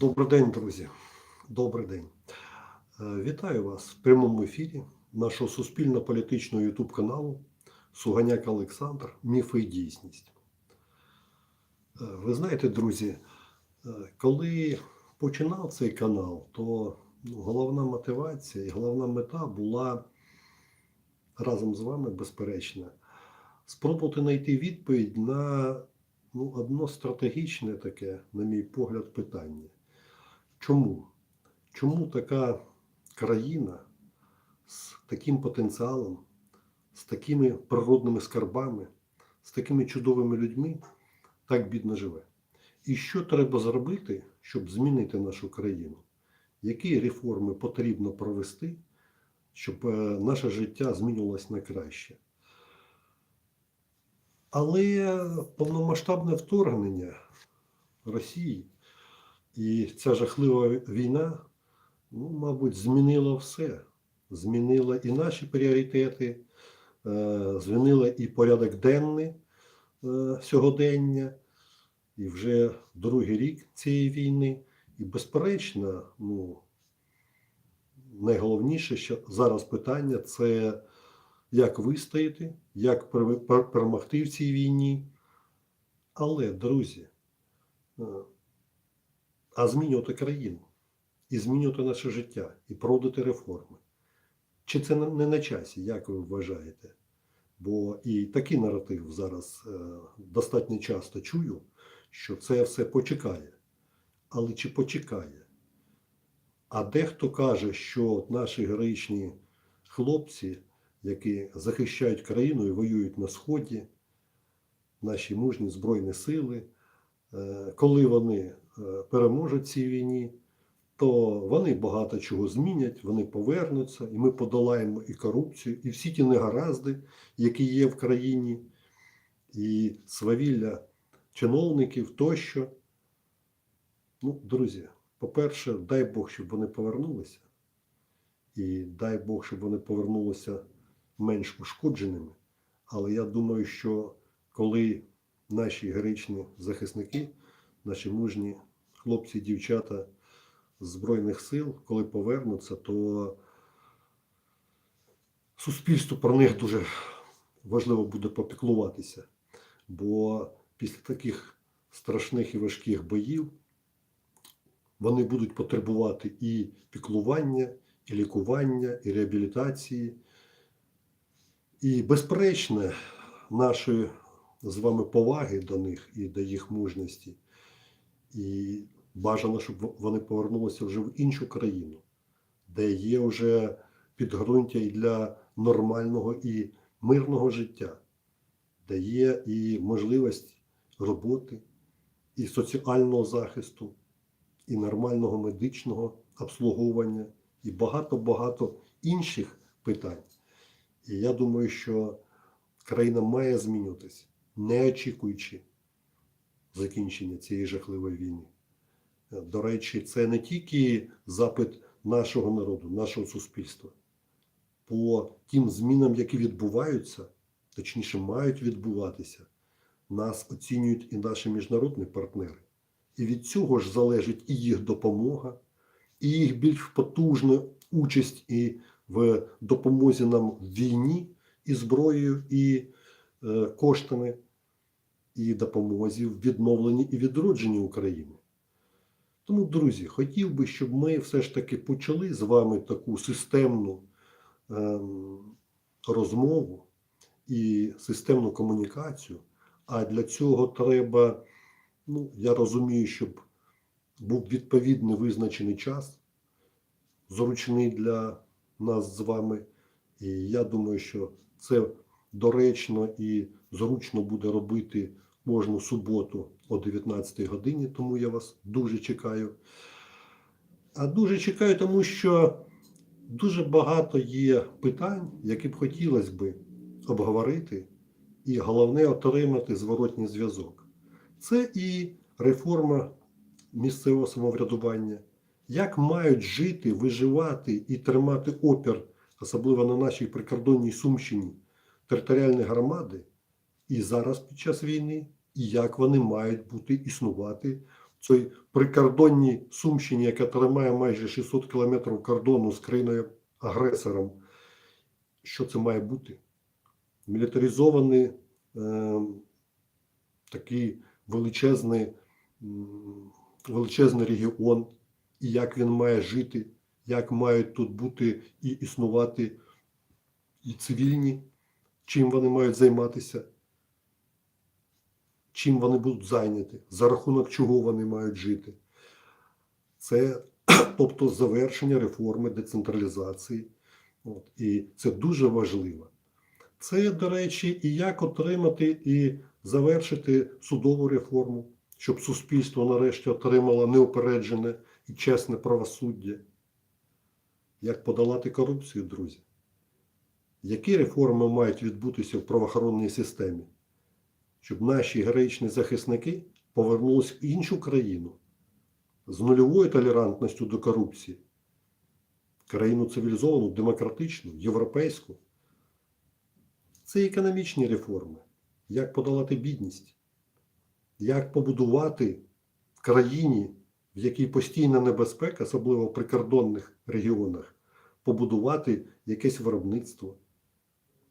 Добрий день, друзі. Добрий день. Е, Вітаю вас в прямому ефірі нашого суспільно-політичного ютуб каналу Суганяк Олександр. Міфи і дійсність. Е, Ви знаєте, друзі, е, коли починав цей канал, то ну, головна мотивація і головна мета була разом з вами, безперечно, спробувати знайти відповідь на ну, одно стратегічне таке, на мій погляд, питання. Чому? Чому така країна з таким потенціалом, з такими природними скарбами, з такими чудовими людьми так бідно живе? І що треба зробити, щоб змінити нашу країну? Які реформи потрібно провести, щоб е, наше життя змінювалося на краще? Але повномасштабне вторгнення Росії і ця жахлива війна, ну, мабуть, змінила все. Змінила і наші пріоритети, е, змінила і порядок денний е, сьогодення, і вже другий рік цієї війни. І, безперечно, ну, найголовніше, що зараз питання це як вистояти, як перемогти в цій війні. Але, друзі, е, а змінювати країну, і змінювати наше життя, і проводити реформи. Чи це не на часі, як ви вважаєте? Бо і такий наратив зараз е, достатньо часто чую, що це все почекає. Але чи почекає? А дехто каже, що наші героїчні хлопці, які захищають країну і воюють на Сході, наші мужні Збройні сили, е, коли вони переможуть в цій війні, то вони багато чого змінять, вони повернуться, і ми подолаємо і корупцію, і всі ті негаразди, які є в країні, і свавілля чиновників тощо. Ну, друзі, по-перше, дай Бог, щоб вони повернулися. І дай Бог, щоб вони повернулися менш ушкодженими. Але я думаю, що коли наші героїчні захисники, наші мужні хлопці і дівчата Збройних сил, коли повернуться, то суспільству про них дуже важливо буде попіклуватися. Бо після таких страшних і важких боїв вони будуть потребувати і піклування, і лікування, і реабілітації. І безперечно, нашої з вами поваги до них і до їх мужності. І бажано, щоб вони повернулися вже в іншу країну, де є вже підґрунтя і для нормального і мирного життя, де є і можливість роботи, і соціального захисту, і нормального медичного обслуговування, і багато-багато інших питань. І я думаю, що країна має змінюватись, не очікуючи закінчення цієї жахливої війни. До речі, це не тільки запит нашого народу, нашого суспільства. По тим змінам, які відбуваються, точніше, мають відбуватися, нас оцінюють і наші міжнародні партнери. І від цього ж залежить і їх допомога, і їх більш потужна участь і в допомозі нам в війні і зброєю, і е, коштами, і допомозі в відновленні і відродженні України. Тому, друзі, хотів би, щоб ми все ж таки почали з вами таку системну ем, розмову і системну комунікацію. А для цього треба, ну, я розумію, щоб був відповідний визначений час, зручний для нас з вами. І я думаю, що це доречно і зручно буде робити кожну суботу о 19 годині, тому я вас дуже чекаю. А дуже чекаю, тому що дуже багато є питань, які б хотілося би обговорити, і головне отримати зворотній зв'язок. Це і реформа місцевого самоврядування, як мають жити, виживати і тримати опір, особливо на нашій прикордонній Сумщині, територіальні громади, і зараз під час війни, і як вони мають бути існувати цій прикордонній Сумщині, яка тримає майже 600 кілометрів кордону з країною агресором, що це має бути? Мілітаризований е, такий величезний, величезний регіон, і як він має жити, як мають тут бути і існувати і цивільні, чим вони мають займатися, чим вони будуть зайняті, за рахунок чого вони мають жити. Це, тобто, завершення реформи децентралізації. От, і це дуже важливо. Це, до речі, і як отримати і завершити судову реформу, щоб суспільство нарешті отримало неупереджене і чесне правосуддя. Як подолати корупцію, друзі? Які реформи мають відбутися в правоохоронній системі? Щоб наші героїчні захисники повернулися в іншу країну з нульовою толерантністю до корупції, країну цивілізовану, демократичну, європейську. Це економічні реформи. Як подолати бідність? Як побудувати в країні, в якій постійна небезпека, особливо в прикордонних регіонах, побудувати якесь виробництво?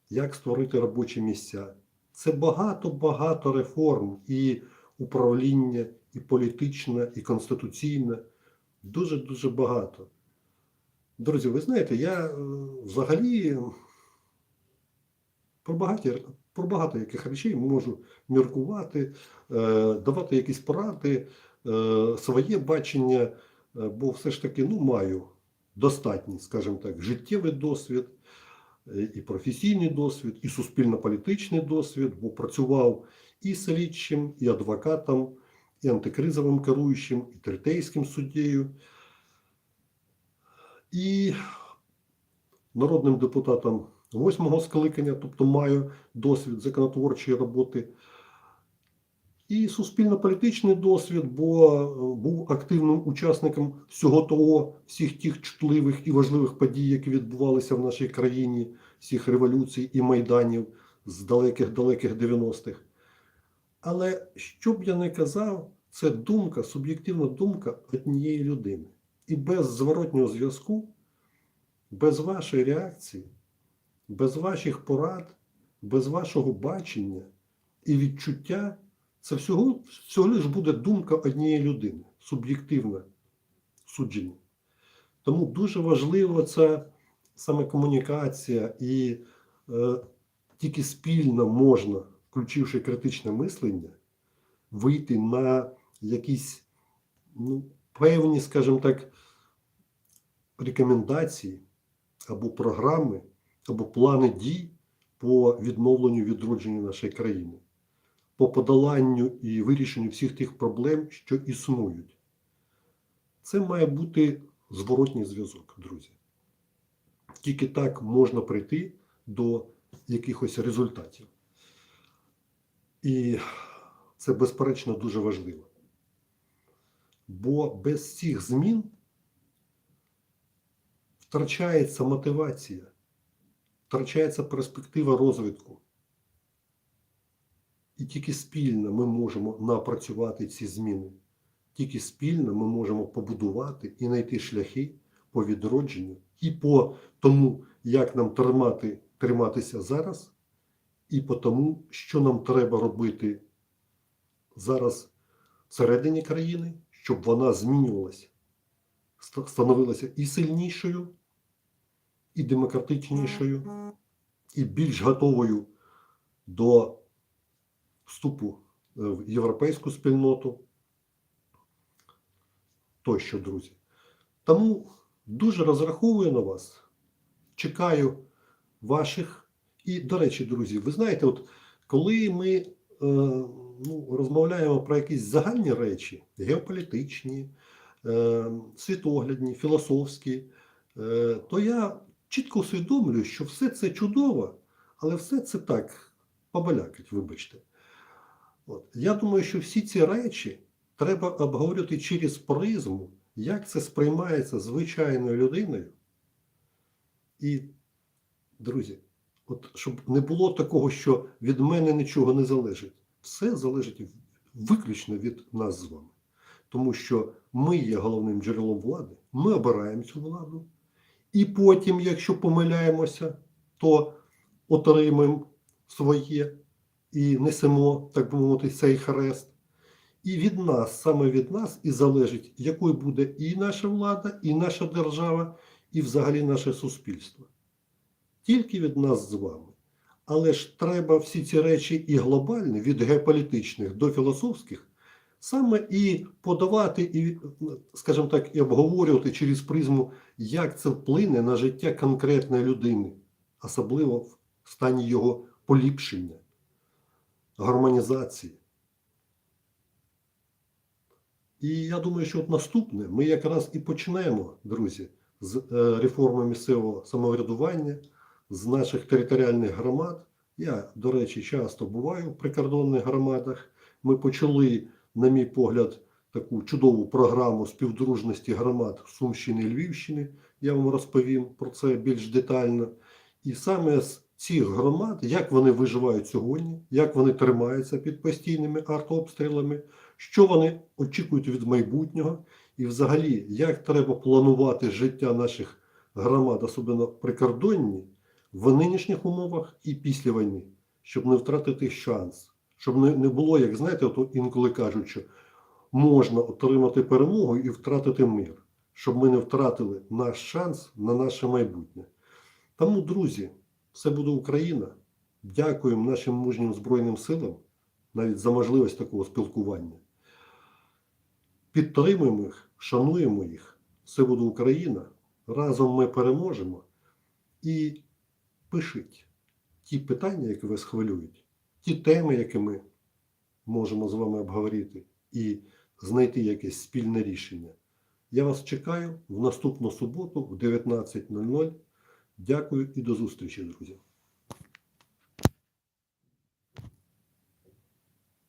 Як створити робочі місця? Це багато-багато реформ і управління, і політичне, і конституційне. Дуже-дуже багато. Друзі, ви знаєте, я е, взагалі про багаті, про багато яких речей можу міркувати, е, давати якісь поради, е, своє бачення, бо все ж таки ну, маю достатній, скажімо так, життєвий досвід, і професійний досвід, і суспільно-політичний досвід, бо працював і слідчим, і адвокатом, і антикризовим керуючим, і третейським суддєю, і народним депутатом восьмого скликання, тобто маю досвід законотворчої роботи, і суспільно-політичний досвід, бо е, був активним учасником всього того, всіх тих чутливих і важливих подій, які відбувалися в нашій країні, всіх революцій і майданів з далеких-далеких 90-х. Але що б я не казав, це думка, суб'єктивна думка однієї людини. І без зворотнього зв'язку, без вашої реакції, без ваших порад, без вашого бачення і відчуття, це всього, всього лиш буде думка однієї людини, суб'єктивне судження. Тому дуже важливо це саме комунікація, і е, тільки спільно можна, включивши критичне мислення, вийти на якісь ну, певні, скажімо так, рекомендації або програми, або плани дій по відновленню відродженню нашої країни, по подоланню і вирішенню всіх тих проблем, що існують. Це має бути зворотній зв'язок, друзі. Тільки так можна прийти до якихось результатів. І це, безперечно, дуже важливо. Бо без цих змін втрачається мотивація, втрачається перспектива розвитку. І тільки спільно ми можемо напрацювати ці зміни. Тільки спільно ми можемо побудувати і знайти шляхи по відродженню і по тому, як нам тримати, триматися зараз, і по тому, що нам треба робити зараз всередині країни, щоб вона змінювалася, становилася і сильнішою, і демократичнішою, і більш готовою до вступу е, в європейську спільноту. Тощо, друзі. Тому дуже розраховую на вас. Чекаю ваших. І, до речі, друзі, ви знаєте, от коли ми е, ну, розмовляємо про якісь загальні речі, геополітичні, е, світоглядні, філософські, е, то я чітко усвідомлюю, що все це чудово, але все це так побалякать, вибачте. От. Я думаю, що всі ці речі треба обговорювати через призму, як це сприймається звичайною людиною. І, друзі, от щоб не було такого, що від мене нічого не залежить. Все залежить виключно від нас з вами. тому що ми є головним джерелом влади, ми обираємо цю владу. І потім, якщо помиляємося, то отримаємо своє і несемо, так би мовити, цей хрест. І від нас, саме від нас, і залежить, якою буде і наша влада, і наша держава, і взагалі наше суспільство. Тільки від нас з вами. Але ж треба всі ці речі і глобальні, від геополітичних до філософських, саме і подавати, і, скажімо так, і обговорювати через призму, як це вплине на життя конкретної людини, особливо в стані його поліпшення, гармонізації. І я думаю, що от наступне ми якраз і почнемо, друзі, з е, реформи місцевого самоврядування, з наших територіальних громад. Я, до речі, часто буваю в прикордонних громадах. Ми почали, на мій погляд, таку чудову програму співдружності громад Сумщини і Львівщини. Я вам розповім про це більш детально. І саме з цих громад, як вони виживають сьогодні, як вони тримаються під постійними артобстрілами, що вони очікують від майбутнього, і взагалі, як треба планувати життя наших громад, особливо прикордонні, в нинішніх умовах і після війни, щоб не втратити шанс, щоб не, було, як знаєте, от інколи кажуть, що можна отримати перемогу і втратити мир, щоб ми не втратили наш шанс на наше майбутнє. Тому, друзі, все буде Україна. Дякуємо нашим мужнім Збройним силам навіть за можливість такого спілкування. Підтримуємо їх, шануємо їх. Все буде Україна. Разом ми переможемо. І пишіть ті питання, які вас хвилюють, ті теми, які ми можемо з вами обговорити, і знайти якесь спільне рішення. Я вас чекаю в наступну суботу в 19.00. Дякую і до зустрічі, друзі.